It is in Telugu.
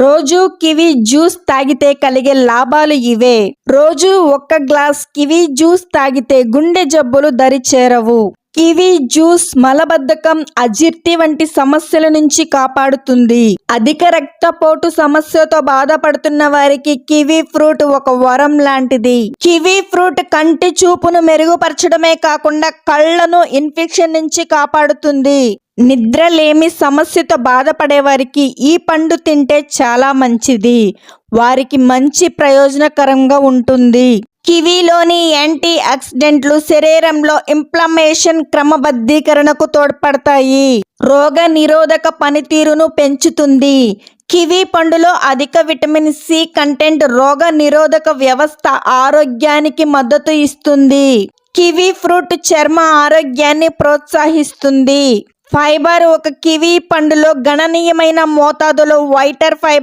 రోజు కివి జ్యూస్ తాగితే కలిగే లాభాలు ఇవే. రోజు ఒక్క గ్లాస్ కివి జ్యూస్ తాగితే గుండె జబ్బులు దరిచేరవు కివి జ్యూస్ మలబద్ధకం అజీర్తి వంటి సమస్యల నుంచి కాపాడుతుంది. అధిక రక్తపోటు సమస్యతో బాధపడుతున్న వారికి కివి ఫ్రూట్ ఒక వరం లాంటిది. కివి ఫ్రూట్ కంటి చూపును మెరుగుపరచడమే కాకుండా కళ్ళను ఇన్ఫెక్షన్ నుంచి కాపాడుతుంది. నిద్రలేమి సమస్యతో బాధపడే వారికి ఈ పండు తింటే చాలా మంచిది. వారికి మంచి ప్రయోజనకరంగా ఉంటుంది. కివీలోని యాంటీ ఆక్సిడెంట్లు శరీరంలో ఇంప్లమేషన్ క్రమబద్ధీకరణకు తోడ్పడతాయి. రోగ నిరోధక పనితీరును పెంచుతుంది. కివీ పండులో అధిక విటమిన్ సి కంటెంట్ రోగ నిరోధక వ్యవస్థ ఆరోగ్యానికి మద్దతు ఇస్తుంది. కివీ ఫ్రూట్ చర్మ ఆరోగ్యాన్ని ప్రోత్సహిస్తుంది. ఫైబర్ ఒక కివీ పండులో గణనీయమైన మోతాదులో వైటర్ ఫైబర్